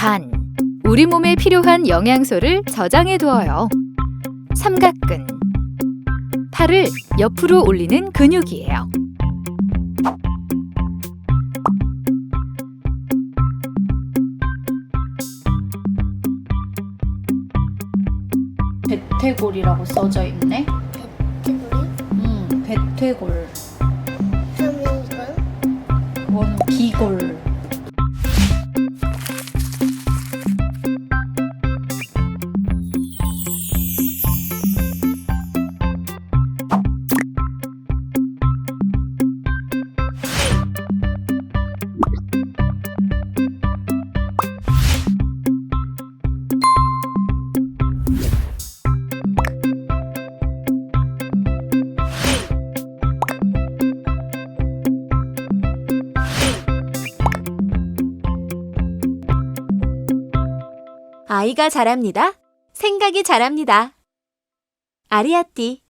간. 우리 몸에 필요한 영양소를 저장해 두어요. 삼각근. 팔을 옆으로 올리는 근육이에요. 배퇴골이라고 써져 있네. 대구리? 음, 배퇴골. 아이가 잘합니다. 생각이 잘합니다. 아리아띠